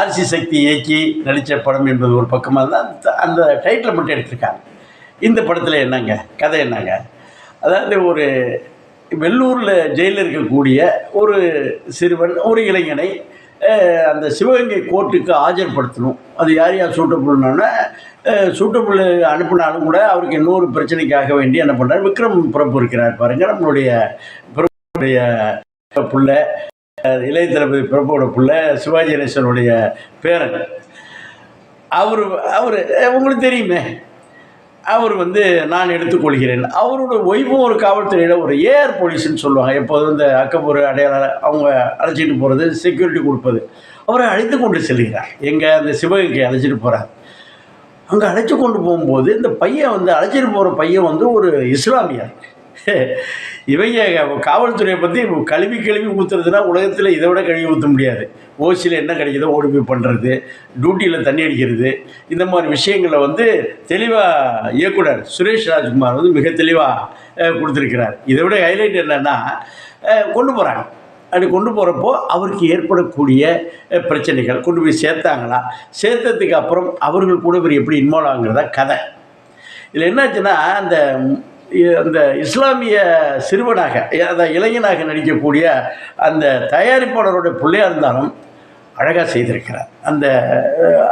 RC சக்தி இயக்கி நடித்த படம் என்பது ஒரு பக்கமாக இருந்தால் அந்த- அந்த டைட்டில் மட்டும் எடுத்திருக்காங்க. இந்த படத்தில் என்னங்க? கதை என்னங்க? அதாவது ஒரு வெள்ளூரில் ஜெயிலில் இருக்கக்கூடிய ஒரு சிறுவன் ஒரு இளைஞனை அந்த சிவகங்கை கோர்ட்டுக்கு ஆஜர்படுத்தணும். அது யார் யார் சூட்டபுள்னா சூட்டபுள் அனுப்பினாலும் கூட அவருக்கு இன்னொரு பிரச்சனைக்காக வேண்டி என்ன பண்ணுறார் விக்ரம் பிரபு இருக்கிறார் பாருங்க நம்மளுடைய பிரபுடைய பிள்ளை. இளைய தளபதி பிரபுவோட பிள்ளை சிவாஜி கணேசனுடைய பேரன். அவர் அவர் உங்களுக்கு தெரியுமே. அவர் வந்து நான் எடுத்துக்கொள்கிறேன் அவரோட ஒய்ஃபும் ஒரு காவல்துறையில் ஒரு ஏஆர் போலீஸ்ன்னு சொல்லுவாங்க. எப்போதும் இந்த அக்கப்பூர் அடையாள அவங்க அழைச்சிட்டு போகிறது செக்யூரிட்டி கொடுப்பது. அவரை அழைத்து கொண்டு செல்கிறார். எங்கே அந்த சிவகங்கை அழைச்சிட்டு போகிறார் அங்கே அழைச்சி கொண்டு போகும்போது இந்த பையன் வந்து அழைச்சிட்டு போகிற பையன் வந்து ஒரு இஸ்லாமியர். இவங்க காவல்துறையை பற்றி கழுவி கழுவி ஊற்றுறதுனா உலகத்தில் இதை விட கழுவி ஊற்ற முடியாது. ஓசியில் என்ன கிடைக்குதோ ஓடி போய் பண்ணுறது டியூட்டியில் தண்ணி அடிக்கிறது இந்த மாதிரி விஷயங்களை வந்து தெளிவாக இயக்குனர் சுரேஷ் ராஜ்குமார் வந்து மிக தெளிவாக கொடுத்துருக்கிறார். இதை விட ஹைலைட் என்னென்னா கொண்டு போகிறாங்க அப்படி கொண்டு போகிறப்போ அவருக்கு ஏற்படக்கூடிய பிரச்சனைகள் கொண்டு போய் சேர்த்தாங்களா? சேர்த்ததுக்கு அப்புறம் அவர்கள் கூட இவர் எப்படி இன்வால்வ் ஆகுங்கிறதா கதை. இதில் என்னாச்சுன்னா அந்த அந்த இஸ்லாமிய சிறுவனாக அந்த இளைஞனாக நடிக்கக்கூடிய அந்த தயாரிப்பாளரோட பிள்ளையாக இருந்தாலும் அழகாக செய்திருக்கிறார். அந்த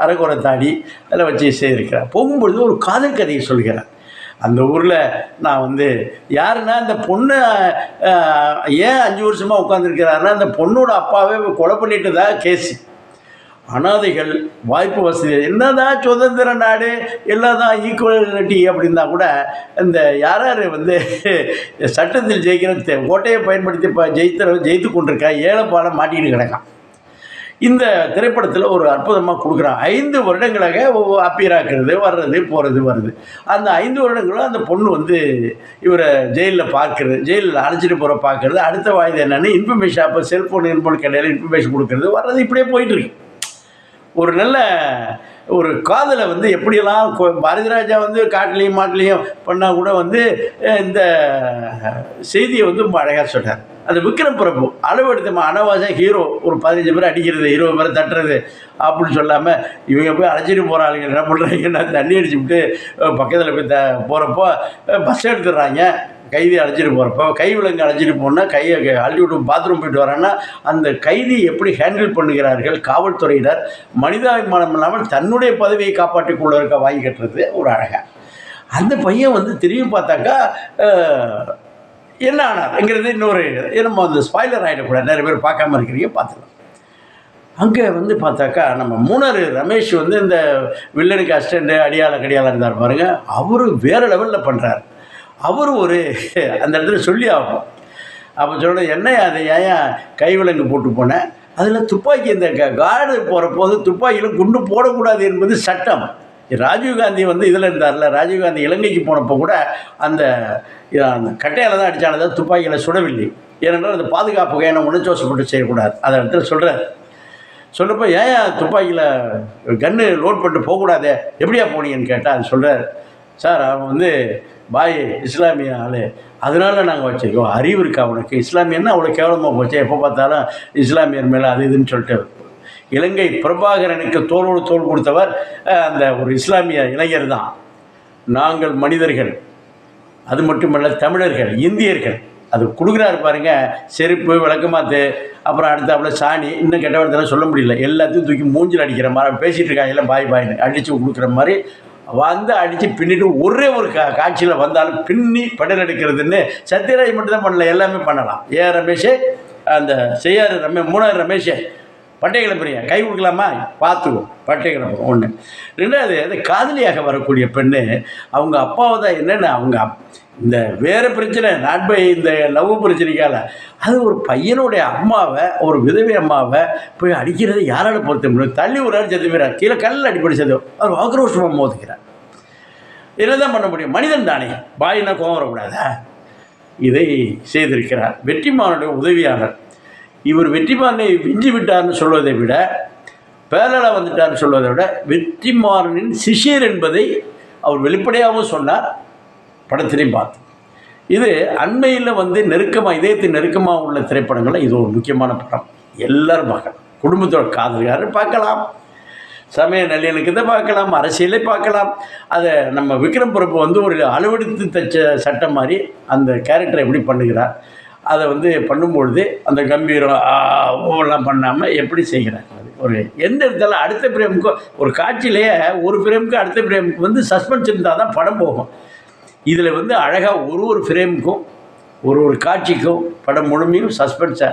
அஹ், தாடி அதில் வச்சு செய்திருக்கிறார். போகும்பொழுது ஒரு காதல் கதையை சொல்கிறார். அந்த ஊரில் நான் வந்து யாருன்னா அந்த பொண்ணு ஏன் அஞ்சு வருஷமாக உட்காந்துருக்கிறாருன்னா அந்த பொண்ணோட அப்பாவே கொலை பண்ணிட்டு தான் கேஸு. அனாதைகள் வாய்ப்பு வசதி என்னதான் சுதந்திர நாடு எல்லாதான் ஈக்குவலிட்டி அப்படின்னா கூட இந்த யார் யார் வந்து சட்டத்தில் ஜெயிக்கிற தே- ஓட்டையை பயன்படுத்தி இப்போ ஜெயித்த ஜெயித்து கொண்டிருக்கா ஏழைப்பாலை மாட்டிக்கிட்டு கிடக்கான். இந்த திரைப்படத்தில் ஒரு அற்புதமாக கொடுக்குறான். ஐந்து வருடங்களாக அப்பியராக்கிறது வர்றது போகிறது வருது. அந்த ஐந்து வருடங்களும் அந்த பொண்ணு வந்து இவரை ஜெயிலில் பார்க்குறது ஜெயிலில் அழைச்சிட்டு போகிற பார்க்குறது அடுத்த வாய்து என்னென்னு இன்ஃபர்மேஷன் அப்போ செல்ஃபோன் இன்போன் கடையில் இன்ஃபர்மேஷன் கொடுக்குறது வர்றது இப்படியே போயிட்டுருக்கு ஒரு நல்ல ஒரு காதலை வந்து எப்படியெல்லாம் பாரதிராஜா வந்து காட்டுலேயும் மாட்டுலேயும் பண்ணால் கூட வந்து இந்த செய்தியை வந்து ரொம்ப அழகாக சொன்னார் அந்த விக்ரம் பிரபு எடுத்தமா அனவாசம் ஹீரோ ஒரு பதினஞ்சு பேர் அடிக்கிறது இருபது பேர் தட்டுறது அப்படின்னு சொல்லாமல் இவங்க போய் அழைச்சிட்டு போகிறாங்க என்ன பண்ணுறாங்கன்னா தண்ணி அடிச்சு விட்டு பக்கத்தில் போய் த போகிறப்போ பஸ் எடுத்துடுறாங்க. கைதி அழைச்சிட்டு போகிறப்போ கை விலங்கு அழைச்சிட்டு போனால் கையை அள்ளி விட்டு பாத்ரூம் போயிட்டு வரேன்னா அந்த கைதி எப்படி ஹேண்டில் பண்ணுகிறார்கள்? காவல்துறையினர் மனிதாபிமானம் இல்லாமல் தன்னுடைய பதவியை காப்பாற்றிக்கொள்ள இருக்க வாங்கி கட்டுறது ஒரு அழகாக அந்த பையன் வந்து திரும்பி பார்த்தாக்கா என்ன ஆனார்ங்கிறது இன்னொரு நம்ம அந்த ஸ்பாய்லர் ஆகிடக்கூடாது நிறைய பேர் பார்க்காம இருக்கிறீங்க பார்த்துக்கலாம். அங்கே வந்து பார்த்தாக்கா நம்ம மூணாறு ரமேஷ் வந்து இந்த வில்லனுக்கு அஸ்டண்ட்டு அடியாள கடியாள இருந்தார் பாருங்கள் அவரு வேறு லெவலில் பண்ணுறாரு அவரும் ஒரு அந்த இடத்துல சொல்லி ஆகணும். அப்போ சொல்ல என்ன அதை ஏன் கைவிலங்கு போட்டு போனேன் அதில் துப்பாக்கி இந்த கார்டு போகிறப்போது துப்பாக்கியில் குண்டு போடக்கூடாது என்பது சட்டம். ராஜீவ்காந்தி வந்து இதில் இருந்தார்ல ராஜீவ்காந்தி இலங்கைக்கு போனப்போ கூட அந்த அந்த கட்டையால் தான் அடித்தானதான் துப்பாக்கியில் சுடவில்லை. ஏனென்றால் அந்த பாதுகாப்பு கையான உணர்ச்சோசப்பட்டு செய்யக்கூடாது. அதை இடத்துல சொல்கிறார் சொல்லப்போ ஏன் துப்பாக்கியில் கன்று லோட் பண்ணிட்டு போகக்கூடாதே? எப்படியா போனீங்கன்னு கேட்டால் அது சொல்கிறார் சார் அவன் வந்து பாய் இஸ்லாமிய ஆள். அதனால நாங்கள் வச்சுருக்கோம் அறிவு இருக்கா அவனுக்கு இஸ்லாமியன்னா அவ்வளோ கேவலமாக போச்சு? எப்போ பார்த்தாலும் இஸ்லாமியர் மேலே அது இதுன்னு சொல்லிட்டு இலங்கை பிரபாகரனுக்கு தோளோடு தோல் கொடுத்தவர் அந்த ஒரு இஸ்லாமிய இளைஞர் தான். நாங்கள் மனிதர்கள். அது மட்டுமல்ல தமிழர்கள் இந்தியர்கள். அது கொடுக்குறாரு பாருங்க செருப்பு விளக்கமாத்து அப்புறம் அடுத்தாப்புல சாணி இன்னும் கெட்ட வார்த்தைலாம் சொல்ல முடியல. எல்லாத்தையும் தூக்கி மூஞ்சில் அடிக்கிற மாதிரி பேசிகிட்டு இருக்காங்க. எல்லாம் பாய் பாய்னு அடித்து கொடுக்குற மாதிரி வந்து அடித்து பின்னிட்டு ஒரே ஒரு கா காட்சியில் வந்தாலும் பின்னி படல் எடுக்கிறதுன்னு சத்யராஜ் மட்டும்தான் பண்ணல எல்லாமே பண்ணலாம். ஏ ரமேஷே அந்த செய்யார் ரமே மூணாறு ரமேஷே பட்டை கிளம்புறியா கை கொடுக்கலாமா? பார்த்துக்குவோம். பட்டை கிளம்புறோம் ஒன்று ரெண்டாவது அது காதலியாக வரக்கூடிய பெண்ணு அவங்க அப்பாவை தான் என்னென்ன அவங்க இந்த வேறு பிரச்சனை நட்பை இந்த லவ் பிரச்சனைக்கால. அது ஒரு பையனுடைய அம்மாவை ஒரு விதவை அம்மாவை போய் அடிக்கிறது யாரால பொறுத்த முடியும்? தள்ளி ஒரு ஆள் செத்து போயிறார் கீழே கல்லில் அடிப்படி செத்து அவர் ஆக்ரோஷமாக மோதிக்கிறார். என்னதான் பண்ண முடியும்? மனிதன் தானே. பாயினா கோவம் வரக்கூடாதா? இதை செய்திருக்கிறார் வெற்றிமாறனுடைய உதவியாளர். இவர் வெற்றிமாறனை விஞ்சி விட்டார்னு சொல்வதை விட பேரளா வந்துட்டார்னு சொல்வதை விட வெற்றிமாறனின் சிஷ்யர் என்பதை அவர் வெளிப்படையாகவும் சொன்னார். படத்திலையும் பார்த்தோம் இது அண்மையில் வந்து நெருக்கமாக இதயத்தின் நெருக்கமாக உள்ள திரைப்படங்களில் இது ஒரு முக்கியமான படம். எல்லாரும் பார்க்கலாம். குடும்பத்தோட காதல்காரர் பார்க்கலாம். சமய நல்லிணக்கத்தை பார்க்கலாம். அரசியலை பார்க்கலாம். அதை நம்ம விக்ரம் பிரபு வந்து ஒரு அளவெடுத்து தச்ச சட்டம் மாதிரி அந்த கேரக்டரை எப்படி பண்ணுகிறார் அதை வந்து பண்ணும்பொழுது அந்த கம்பீரம் ஓவெல்லாம் பண்ணாமல் எப்படி செய்கிறார் அது? ஒரு எந்த இடத்துல அடுத்த பிரேமுக்கும் ஒரு காட்சியிலேயே ஒரு பிரேமுக்கு அடுத்த பிரேமுக்கு வந்து சஸ்பென்ஸ் இருந்தால் தான் படம் போகும். இதில் வந்து அழகாக ஒரு ஒரு ஃப்ரேமுக்கும் ஒரு ஒரு காட்சிக்கும் படம் முழுமையும் சஸ்பென்ஸை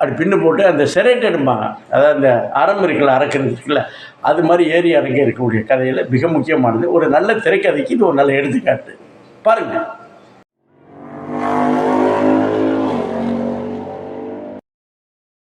அப்படி பின்னு போட்டு அந்த செரேட் எடுப்பாங்க அதாவது அந்த அறம் இருக்குல்ல அறக்கிறது இருக்குல்ல அது மாதிரி ஏறி அரங்க இருக்கக்கூடிய கதையில் மிக முக்கியமானது. ஒரு நல்ல திரைக்கதைக்கு இது ஒரு நல்ல எடுத்துக்காட்டு. பாருங்கள்